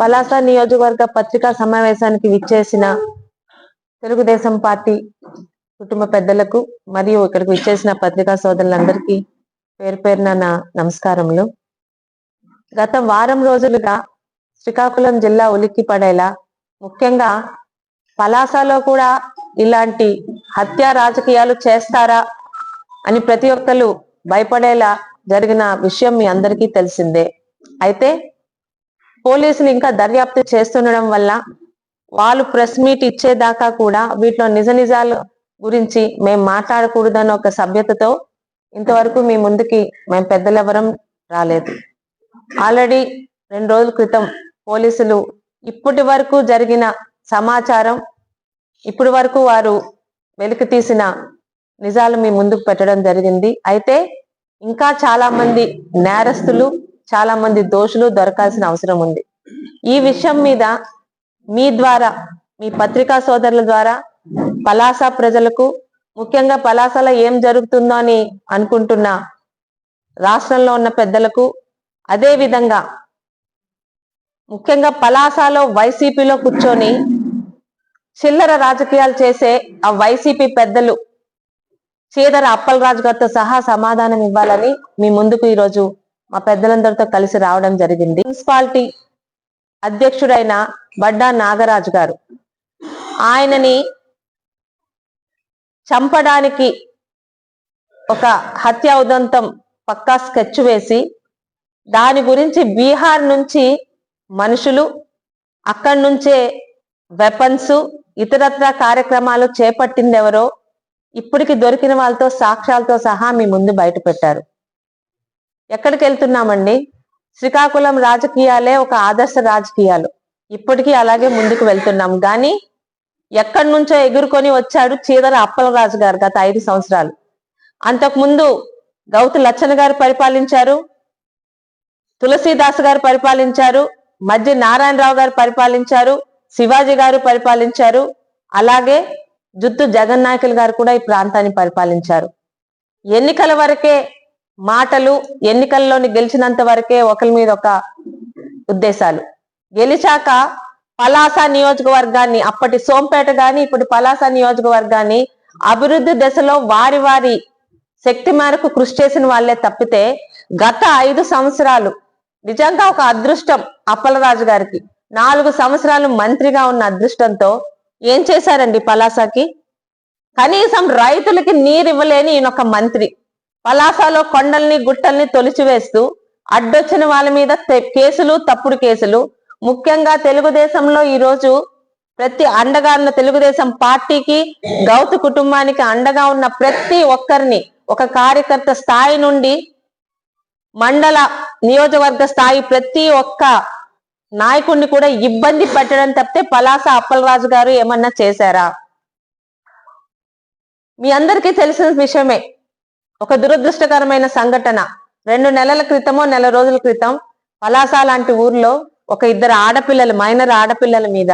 పలాస నియోజకవర్గ పత్రికా సమావేశానికి విచ్చేసిన తెలుగుదేశం పార్టీ కుటుంబ పెద్దలకు మరియు ఇక్కడికి విచ్చేసిన పత్రికా సోదరులందరికీ పేరు పేరున నా నమస్కారములు. గత వారం రోజులుగా శ్రీకాకుళం జిల్లా ఉలిక్కి పడేలా ముఖ్యంగా పలాసలో కూడా ఇలాంటి హత్య రాజకీయాలు చేస్తారా అని ప్రతి ఒక్కరు భయపడేలా జరిగిన విషయం మీ అందరికీ తెలిసిందే. అయితే పోలీసులు ఇంకా దర్యాప్తు చేస్తుండడం వల్ల వాళ్ళు ప్రెస్ మీట్ ఇచ్చేదాకా కూడా వీటిలో నిజ నిజాలు గురించి మేము మాట్లాడకూడదని ఒక సభ్యతతో ఇంతవరకు మీ ముందుకి మేము పెద్దలెవరం రాలేదు. ఆల్రెడీ రెండు రోజుల క్రితం పోలీసులు ఇప్పటి వరకు జరిగిన సమాచారం ఇప్పటి వరకు వారు వెలికి తీసిన నిజాలు మీ ముందుకు పెట్టడం జరిగింది. అయితే ఇంకా చాలా మంది నేరస్తులు చాలా మంది దోషులు దొరకాల్సిన అవసరం ఉంది. ఈ విషయం మీద మీ ద్వారా మీ పత్రికా సోదరుల ద్వారా పలాస ప్రజలకు ముఖ్యంగా పలాసలో ఏం జరుగుతుందో అని అనుకుంటున్న రాష్ట్రంలో ఉన్న పెద్దలకు అదే విధంగా ముఖ్యంగా పలాసలో వైసీపీలో కూర్చొని చిల్లర రాజకీయాలు చేసే ఆ వైసీపీ పెద్దలు చీదర అప్పలరాజు గారితో సహా సమాధానం ఇవ్వాలని మీ ముందుకు ఈరోజు మా పెద్దలందరితో కలిసి రావడం జరిగింది. మున్సిపాలిటీ అధ్యక్షుడైన బడ్డా నాగరాజు గారు ఆయనని చంపడానికి ఒక హత్య ఉదంతం పక్కా స్కెచ్ వేసి దాని గురించి బీహార్ నుంచి మనుషులు అక్కడి నుంచే వెపన్స్ ఇతరత్ర కార్యక్రమాలు చేపట్టిందెవరో ఇప్పటికి దొరికిన వాళ్ళతో సాక్ష్యాలతో సహా మీ ముందు బయట పెట్టారు ఎక్కడికి వెళ్తున్నామండి? శ్రీకాకుళం రాజకీయాలే ఒక ఆదర్శ రాజకీయాలు. ఇప్పటికీ అలాగే ముందుకు వెళ్తున్నాం. కానీ ఎక్కడి నుంచో ఎగురుకొని వచ్చాడు చీదర అప్పలరాజు గారు గత ఐదు సంవత్సరాలు. అంతకుముందు గౌతు లచ్చన గారు పరిపాలించారు తులసీదాస్ గారు పరిపాలించారు మధ్య నారాయణరావు గారు పరిపాలించారు శివాజీ గారు పరిపాలించారు అలాగే జుత్తు జగన్నాయకులు గారు కూడా ఈ ప్రాంతాన్ని పరిపాలించారు. ఎన్నికల వరకే మాటలు ఎన్నికల్లోని గెలిచినంత వరకే ఒకరి మీద ఒక ఉద్దేశాలు. గెలిచాక పలాస నియోజకవర్గాన్ని అప్పటి సోంపేట గాని ఇప్పుడు పలాస నియోజకవర్గాన్ని అభివృద్ధి దశలో వారి వారి శక్తి మేరకు కృషి చేసిన వాళ్ళే తప్పితే గత ఐదు సంవత్సరాలు నిజంగా ఒక అదృష్టం అప్పలరాజు గారికి. నాలుగు సంవత్సరాలు మంత్రిగా ఉన్న అదృష్టంతో ఏం చేశారండి పలాసకి? కనీసం రైతులకి నీరు ఇవ్వలేని ఈయన ఒక మంత్రి. పలాసలో కొండల్ని గుట్టల్ని తొలిచివేస్తూ అడ్డొచ్చిన వాళ్ళ మీద కేసులు తప్పుడు కేసులు. ముఖ్యంగా తెలుగుదేశంలో ఈరోజు ప్రతి అండగా ఉన్న తెలుగుదేశం పార్టీకి గౌతు కుటుంబానికి అండగా ఉన్న ప్రతి ఒక్కరిని ఒక కార్యకర్త స్థాయి నుండి మండల నియోజకవర్గ స్థాయి ప్రతి ఒక్క నాయకుడిని కూడా ఇబ్బంది పెట్టడం తప్పితే పలాస అప్పలరాజు గారు ఏమన్నా చేశారా? మీ అందరికీ తెలిసిన విషయమే. ఒక దురదృష్టకరమైన సంఘటన. రెండు నెలల క్రితమో నెల రోజుల క్రితం పలాస లాంటి ఊర్లో ఒక ఇద్దరు ఆడపిల్లలు మైనర్ ఆడపిల్లల మీద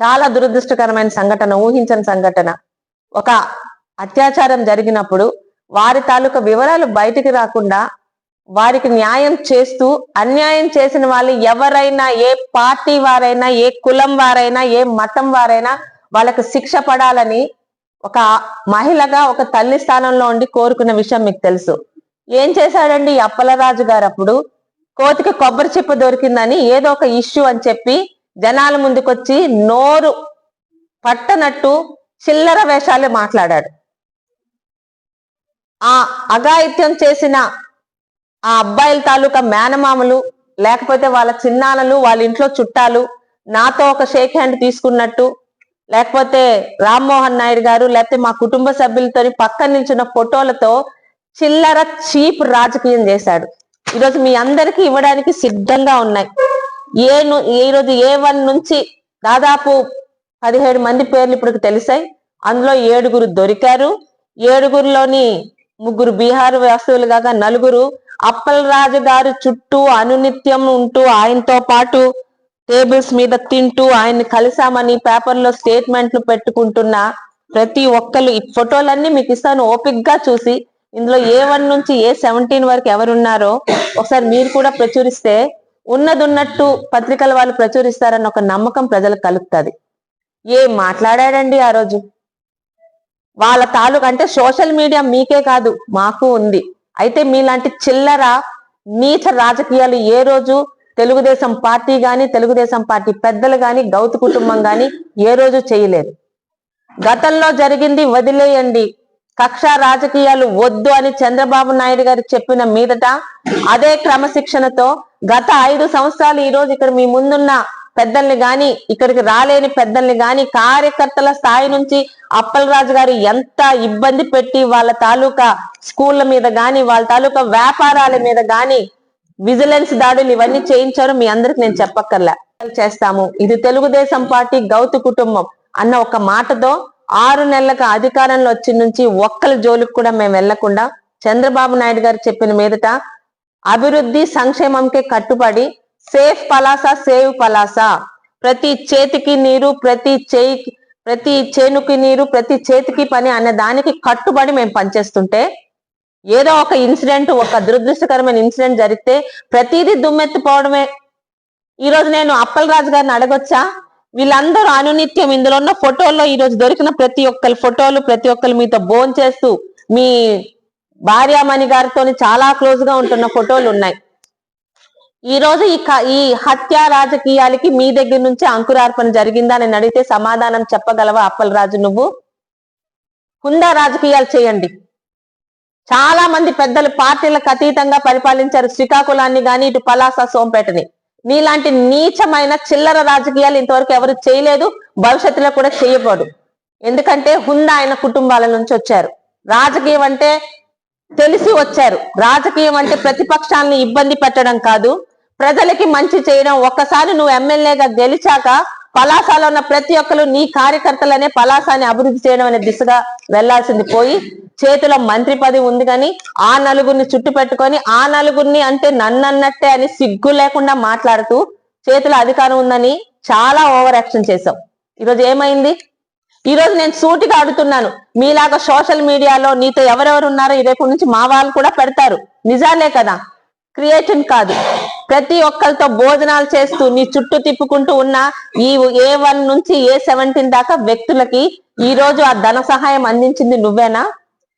చాలా దురదృష్టకరమైన సంఘటన ఊహించని సంఘటన. ఒక అత్యాచారం జరిగినప్పుడు వారి తాలూకా వివరాలు బయటికి రాకుండా వారికి న్యాయం చేస్తూ అన్యాయం చేసిన వాళ్ళు ఎవరైనా ఏ పార్టీ వారైనా ఏ కులం వారైనా ఏ మతం వారైనా వాళ్ళకి శిక్ష పడాలని ఒక మహిళగా ఒక తల్లి స్థానంలో ఉండి కోరుకున్న విషయం మీకు తెలుసు. ఏం చేశాడండి అప్పలరాజు గారు అప్పుడు? కోతికి కొబ్బరి చిప్ప దొరికిందని ఏదో ఒక ఇష్యూ అని చెప్పి జనాల ముందుకొచ్చి నోరు పట్టనట్టు చిల్లర వేషాలు మాట్లాడాడు. ఆ అఘాయిత్యం చేసిన ఆ అబ్బాయిల తాలూకా మేనమామలు లేకపోతే వాళ్ళ చిన్నాన్నలు వాళ్ళ ఇంట్లో చుట్టాలు నాతో ఒక షేక్ హ్యాండ్ తీసుకున్నట్టు లేకపోతే రామ్మోహన్ నాయుడు గారు లేకపోతే మా కుటుంబ సభ్యులతో పక్కన నిల్చున్న ఫోటోలతో చిల్లర చీప్ రాజకీయం చేశాడు. ఈరోజు మీ అందరికీ ఇవ్వడానికి సిద్ధంగా ఉన్నాయి. ఏ ఈరోజు ఈ రోజు ఏ వన్ నుంచి దాదాపు పదిహేడు మంది పేర్లు ఇప్పుడు తెలిసాయి. అందులో ఏడుగురు దొరికారు. ఏడుగురులోని ముగ్గురు బీహార్ వాస్తువులు కాగా నలుగురు అప్పలరాజు గారు చుట్టూ అనునిత్యం ఉంటూ ఆయనతో పాటు టేబుల్స్ మీద తింటూ ఆయన్ని కలిసామని పేపర్లో స్టేట్మెంట్లు పెట్టుకుంటున్న ప్రతి ఒక్కరు ఈ ఫోటోలన్నీ మీకు ఇస్తాను ఓపిక్గా చూసి. ఇందులో ఏ వన్ నుంచి ఏ సెవెంటీన్ వరకు ఎవరున్నారో ఒకసారి మీరు కూడా ప్రచురిస్తే ఉన్నదున్నట్టు పత్రికల వాళ్ళు ప్రచురిస్తారన్న ఒక నమ్మకం ప్రజలకు కలుగుతుంది. ఏం మాట్లాడాడండి ఆ రోజు? వాళ్ళ తాలూకు అంటే సోషల్ మీడియా మీకే కాదు మాకు ఉంది. అయితే మీలాంటి చిల్లర నీచ రాజకీయాలు ఏ రోజు తెలుగుదేశం పార్టీ గాని తెలుగుదేశం పార్టీ పెద్దలు గాని గౌతు కుటుంబం గాని ఏ రోజు చేయలేదు. గతంలో జరిగింది వదిలేయండి. కక్ష రాజకీయాలు వద్దు అని చంద్రబాబు నాయుడు గారు చెప్పిన మీదట అదే క్రమశిక్షణతో గత ఐదు సంవత్సరాలు ఈ రోజు ఇక్కడ మీ ముందున్న పెద్దల్ని గాని ఇక్కడికి రాలేని పెద్దల్ని గాని కార్యకర్తల స్థాయి నుంచి అప్పలరాజు గారు ఎంత ఇబ్బంది పెట్టి వాళ్ళ తాలూకా స్కూళ్ళ మీద గాని వాళ్ళ తాలూకా వ్యాపారాల మీద గాని విజిలెన్స్ దాడులు ఇవన్నీ చేయించారు మీ అందరికి నేను చెప్పక్కర్లే. చేస్తాము. ఇది తెలుగుదేశం పార్టీ గౌతు కుటుంబం అన్న ఒక మాటతో ఆరు నెలలకు అధికారంలో వచ్చి నుంచి ఒక్కల జోలికి కూడా మేము వెళ్ళకుండా చంద్రబాబు నాయుడు గారు చెప్పిన మీదట అభివృద్ధి సంక్షేమంకే కట్టుబడి సేఫ్ పలాస సేవ్ పలాస. ప్రతి చేతికి నీరు ప్రతి చేయి ప్రతి చేనుకి నీరు ప్రతి చేతికి పని అనే దానికి కట్టుబడి మేము పనిచేస్తుంటే ఏదో ఒక ఇన్సిడెంట్ ఒక దురదృష్టకరమైన ఇన్సిడెంట్ జరిగితే ప్రతిదీ దుమ్మెత్తిపోవడమే. ఈ రోజు నేను అప్పలరాజు గారిని అడగొచ్చా? వీళ్ళందరూ అనునిత్యం ఇందులో ఉన్న ఫోటోల్లో ఈ రోజు దొరికిన ప్రతి ఒక్కరి ఫోటోలు ప్రతి ఒక్కరు మీతో బోన్ చేస్తూ మీ భార్యామణి గారితో చాలా క్లోజ్గా ఉంటున్న ఫోటోలు ఉన్నాయి. ఈ రోజు ఈ క- ఈ హత్య రాజకీయాలకి మీ దగ్గర నుంచి అంకురార్పణ జరిగిందా అని అడిగితే సమాధానం చెప్పగలవా అప్పలరాజు నువ్వు? హుందా రాజకీయాలు చేయండి. చాలా మంది పెద్దలు పార్టీలకు అతీతంగా పరిపాలించారు శ్రీకాకుళాన్ని గాని ఇటు పలాస సోంపేటని. నీలాంటి నీచమైన చిల్లర రాజకీయాలు ఇంతవరకు ఎవరు చేయలేదు భవిష్యత్తులో కూడా చేయబోదు. ఎందుకంటే హుందా ఆయన కుటుంబాల నుంచి వచ్చారు. రాజకీయం అంటే తెలిసి వచ్చారు. రాజకీయం అంటే ప్రతిపక్షాలను ఇబ్బంది పెట్టడం కాదు. ప్రజలకి మంచి చేయడం ఒక్కసారి నువ్వు ఎమ్మెల్యేగా గెలిచాక పలాసాలో ఉన్న ప్రతి ఒక్కరు నీ కార్యకర్తలనే పలాసాన్ని అభివృద్ధి చేయడం అనే దిశగా వెళ్ళాల్సింది పోయి చేతిలో మంత్రి పదవి ఉంది కానీ ఆ నలుగురిని చుట్టు పెట్టుకొని ఆ నలుగురిని అంటే నన్నన్నట్టే అని సిగ్గు లేకుండా మాట్లాడుతూ చేతిలో అధికారం ఉందని చాలా ఓవర్ యాక్షన్ చేశాం. ఈరోజు ఏమైంది? ఈ రోజు నేను సూటిగా అడుగుతున్నాను. మీలాగా సోషల్ మీడియాలో నీతో ఎవరెవరు ఉన్నారో రేపు నుంచి మా వాళ్ళు కూడా పెడతారు. నిజాలే కదా. క్రియేషన్ కాదు. ప్రతి ఒక్కరితో భోజనాలు చేస్తూ నీ చుట్టూ తిప్పుకుంటూ ఉన్న ఈ ఏ వన్ నుంచి ఏ సెవెంటీన్ దాకా వ్యక్తులకి ఈ రోజు ఆ ధన సహాయం అందించింది నువ్వేనా?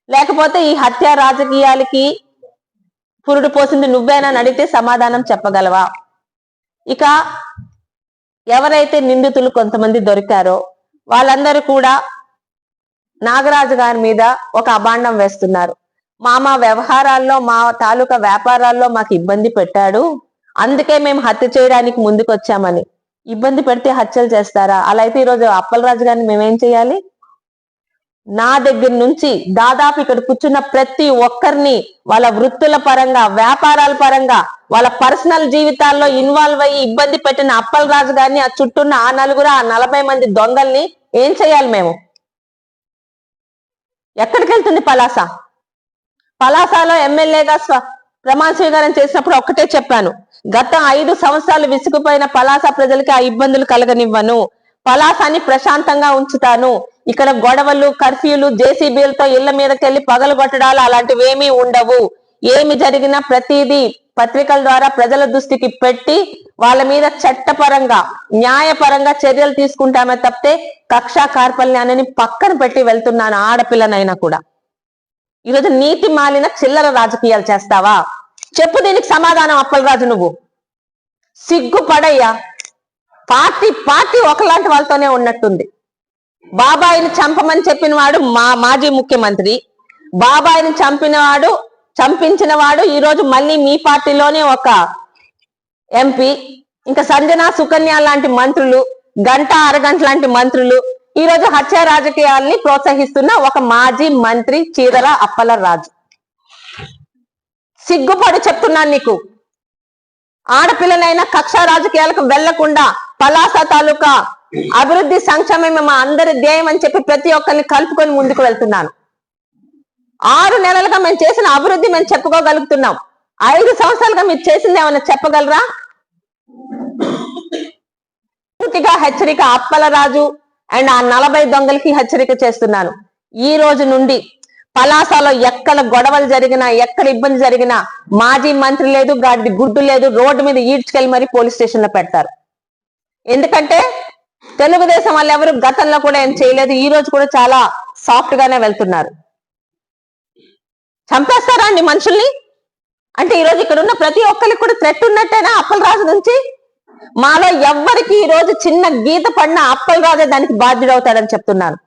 లేకపోతే ఈ హత్య రాజకీయాలకి పురుడు పోసింది నువ్వేనా అని అడిగితే సమాధానం చెప్పగలవా? ఇక ఎవరైతే నిందితులు కొంతమంది దొరికారో వాళ్ళందరూ కూడా నాగరాజు గారి మీద ఒక అభాండం వేస్తున్నారు. మా మా వ్యవహారాల్లో మా తాలూకా వ్యాపారాల్లో మాకు ఇబ్బంది పెట్టాడు. అందుకే మేము హత్య చేయడానికి ముందుకు వచ్చామని ఇబ్బంది పెడితే హత్యలు చేస్తారా? అలా అయితే ఈరోజు అప్పలరాజు గారిని మేమేం చేయాలి? నా దగ్గర నుంచి దాదాపు ఇక్కడ కూర్చున్న ప్రతి ఒక్కరిని వాళ్ళ వృత్తుల పరంగా వ్యాపారాల పరంగా వాళ్ళ పర్సనల్ జీవితాల్లో ఇన్వాల్వ్ అయ్యి ఇబ్బంది పెట్టిన అప్పలరాజు గారిని ఆ చుట్టూన్న ఆ నలుగురు ఆ నలభై మంది దొంగల్ని ఏం చేయాలి మేము? ఎక్కడికి వెళ్తుంది పలాస? పలాసలో ఎమ్మెల్యేగా స్వ ప్రమాణ స్వీకారం చేసినప్పుడు ఒక్కటే చెప్పాను. గత ఐదు సంవత్సరాలు విసుగుపోయిన పలాస ప్రజలకి ఆ ఇబ్బందులు కలగనివ్వను. పలాసాన్ని ప్రశాంతంగా ఉంచుతాను. ఇక్కడ గొడవలు కర్ఫ్యూలు జేసీబీలతో ఇళ్ళ మీదకెళ్ళి పగలగొట్టడాలు అలాంటివి ఏమీ ఉండవు. ఏమి జరిగినా ప్రతిదీ పత్రికల ద్వారా ప్రజల దృష్టికి పెట్టి వాళ్ళ మీద చట్టపరంగా న్యాయపరంగా చర్యలు తీసుకుంటామే తప్పితే కక్షా కార్పల్యాన్ని పక్కన పెట్టి వెళ్తున్నాను ఆడపిల్లనైనా కూడా. ఈరోజు నీతి మాలిన చిల్లర రాజకీయాలు చేస్తావా? చెప్పు దీనికి సమాధానం అప్పలరాజు నువ్వు. సిగ్గుపడయ్యా. పార్టీ పార్టీ ఒకలాంటి వాళ్ళతోనే ఉన్నట్టుంది. బాబాయిని చంపమని చెప్పిన వాడు మా మాజీ ముఖ్యమంత్రి. బాబాయిని చంపిన వాడు చంపించిన వాడు ఈరోజు మళ్ళీ మీ పార్టీలోనే ఒక ఎంపీ. ఇంకా సంజన సుకన్య లాంటి మంత్రులు గంట అరగంట లాంటి మంత్రులు ఈ రోజు హత్య రాజకీయాల్ని ప్రోత్సహిస్తున్న ఒక మాజీ మంత్రి చీరల అప్పల రాజు సిగ్గుపడి చెప్తున్నాను నీకు. ఆడపిల్లలైనా కక్ష రాజకీయాలకు వెళ్ళకుండా పలాస తాలూకా అభివృద్ధి సంక్షేమమే మా అందరి ధ్యేయం అని చెప్పి ప్రతి ఒక్కరిని కలుపుకొని ముందుకు వెళ్తున్నాను. ఆరు నెలలుగా మేము చేసిన అభివృద్ధి మేము చెప్పుకోగలుగుతున్నాం. ఐదు సంవత్సరాలుగా మీరు చేసింది ఏమైనా చెప్పగలరా? పూర్తిగా హెచ్చరిక అప్పలరాజు అండ్ ఆ నలభై దొంగలకి హెచ్చరిక చేస్తున్నాను. ఈ రోజు నుండి పలాసలో ఎక్కడ గొడవలు జరిగినా ఎక్కడ ఇబ్బంది జరిగినా మాజీ మంత్రి లేదు గాడి గుడ్డు లేదు రోడ్డు మీద ఈడ్చుకెళ్ళి మరి పోలీస్ స్టేషన్లో పెడతారు. ఎందుకంటే తెలుగుదేశం వాళ్ళు ఎవరు గతంలో కూడా ఏం చేయలేదు ఈ రోజు కూడా చాలా సాఫ్ట్ గానే వెళ్తున్నారు. చంపేస్తారా అండి మనుషుల్ని? అంటే ఈ రోజు ఇక్కడ ఉన్న ప్రతి ఒక్కరికి కూడా థ్రెట్ ఉన్నట్టేనా అప్పలరాజు నుంచి? మాలో ఎవ్వరికి ఈ రోజు చిన్న గీత పడిన అప్పలరాజే దానికి బాధ్యుడవుతాడని చెప్తున్నాను.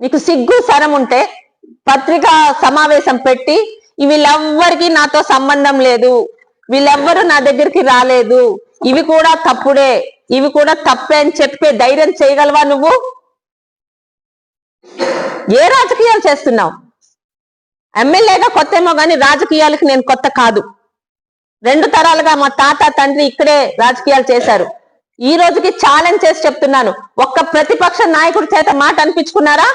నీకు సిగ్గు సరం ఉంటే పత్రికా సమావేశం పెట్టి వీళ్ళెవ్వరికి నాతో సంబంధం లేదు. వీళ్ళెవ్వరు నా దగ్గరికి రాలేదు. ఇవి కూడా తప్పుడే. ఇవి కూడా తప్పే అని చెప్పే ధైర్యం చేయగలవా నువ్వు? ఏ రాజకీయాలు చేస్తున్నావు? ఎమ్మెల్యేగా కొత్త ఏమో కానీ రాజకీయాలకి నేను కొత్త కాదు. రెండు తరాలుగా మా తాత తండ్రి ఇక్కడే రాజకీయాలు చేశారు. ఈ రోజుకి ఛాలెంజ్ చేసి చెప్తున్నాను. ఒక్క ప్రతిపక్ష నాయకుడి చేత మాట అనిపించుకున్నారా?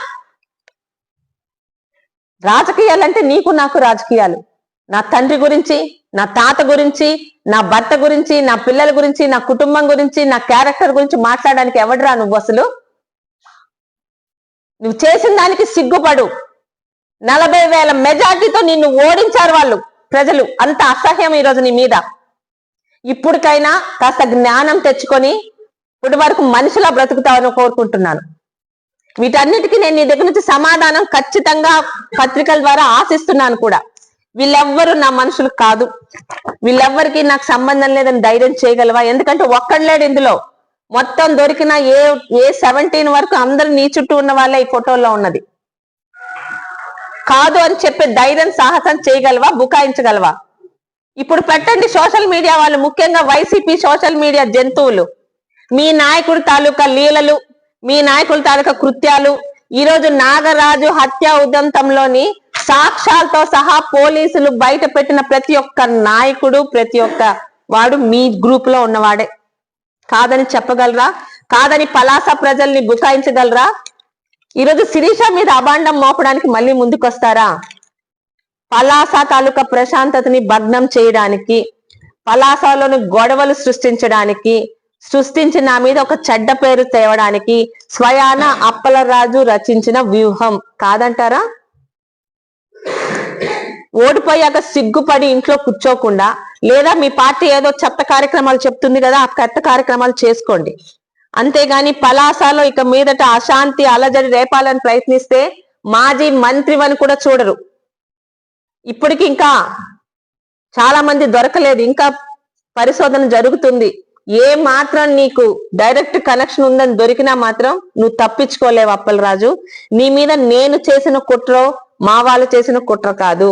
రాజకీయాలు అంటే నీకు నాకు రాజకీయాలు. నా తండ్రి గురించి నా తాత గురించి నా భర్త గురించి నా పిల్లల గురించి నా కుటుంబం గురించి నా క్యారెక్టర్ గురించి మాట్లాడడానికి ఎవడరా నువ్వు అసలు? నువ్వు చేసిన దానికి సిగ్గుపడు. నలభై వేల మెజార్టీతో నిన్ను ఓడించారు వాళ్ళు ప్రజలు. అంత అసహ్యం ఈరోజు నీ మీద. ఇప్పటికైనా కాస్త జ్ఞానం తెచ్చుకొని ఇప్పటి వరకు మనిషిలా బ్రతుకుతావని కోరుకుంటున్నాను. వీటన్నిటికీ నేను నీ దగ్గర నుంచి సమాధానం ఖచ్చితంగా పత్రికల ద్వారా ఆశిస్తున్నాను కూడా. వీళ్ళెవ్వరు నా మనుషులు కాదు. వీళ్ళెవ్వరికి నాకు సంబంధం లేదని ధైర్యం చేయగలవా? ఎందుకంటే ఒక్కడు ఇందులో. మొత్తం దొరికిన ఏ ఏ సెవెంటీన్ వరకు అందరు నీ చుట్టూ ఉన్న వాళ్ళే ఈ ఫోటోలో ఉన్నది. కాదు అని చెప్పే ధైర్యం సాహసం చేయగలవా? బుకాయించగలవా? ఇప్పుడు పెట్టండి సోషల్ మీడియా వాళ్ళు ముఖ్యంగా వైసీపీ సోషల్ మీడియా జంతువులు. మీ నాయకుడి తాలూకా లీలలు మీ నాయకుల తాలూకా కృత్యాలు ఈ రోజు నాగరాజు హత్య ఉదంతంలోని సాక్ష్యాలతో సహా పోలీసులు బయట పెట్టిన ప్రతి ఒక్క నాయకుడు ప్రతి ఒక్క వాడు మీ గ్రూప్లో ఉన్నవాడే. కాదని చెప్పగలరా? కాదని పలాస ప్రజల్ని బుకాయించగలరా? ఈరోజు శిరీష మీద అభాండం మోపడానికి మళ్ళీ ముందుకొస్తారా? పలాస తాలూకా ప్రశాంతతని భగ్నం చేయడానికి పలాసలోని గొడవలు సృష్టించడానికి సృష్టించి నా మీద ఒక చెడ్డ పేరు తేవడానికి స్వయాన అప్పలరాజు రచించిన వ్యూహం. కాదంటారా? ఓడిపోయాక సిగ్గుపడి ఇంట్లో కూర్చోకుండా లేదా మీ పార్టీ ఏదో చెత్త కార్యక్రమాలు చెప్తుంది కదా ఆ చెత్త కార్యక్రమాలు చేసుకోండి. అంతేగాని పలాసలో ఇక మీదట అశాంతి అలజడి రేపాలని ప్రయత్నిస్తే మాజీ మంత్రివని కూడా చూడరు. ఇప్పటికి ఇంకా చాలా మంది దొరకలేదు. ఇంకా పరిశోధన జరుగుతుంది. ఏ మాత్రం నీకు డైరెక్ట్ కనెక్షన్ ఉందని దొరికినా మాత్రం నువ్వు తప్పించుకోలేవు అప్పలరాజు. నీ మీద నేను చేసిన కుట్రో మా వాళ్ళు చేసిన కుట్ర కాదు.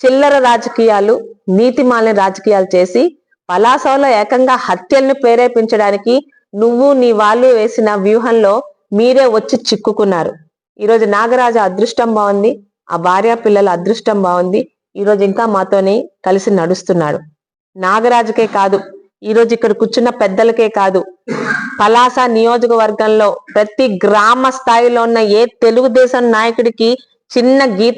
చిల్లర రాజకీయాలు నీతిమాలిన రాజకీయాలు చేసి పలాసలో ఏకంగా హత్యల్ని ప్రేరేపించడానికి నువ్వు నీ వాళ్ళు వేసిన వ్యూహంలో మీరే వచ్చి చిక్కుకున్నారు. ఈరోజు నాగరాజు అదృష్టం బాగుంది. ఆ భార్య పిల్లల అదృష్టం బాగుంది. ఈరోజు ఇంకా మాతోని కలిసి నడుస్తున్నాడు. నాగరాజుకే కాదు ఈరోజు ఇక్కడ కూర్చున్న పెద్దలకే కాదు. పలాస నియోజకవర్గంలో ప్రతి గ్రామ స్థాయిలో ఉన్న ఏ తెలుగుదేశం నాయకుడికి చిన్న గీత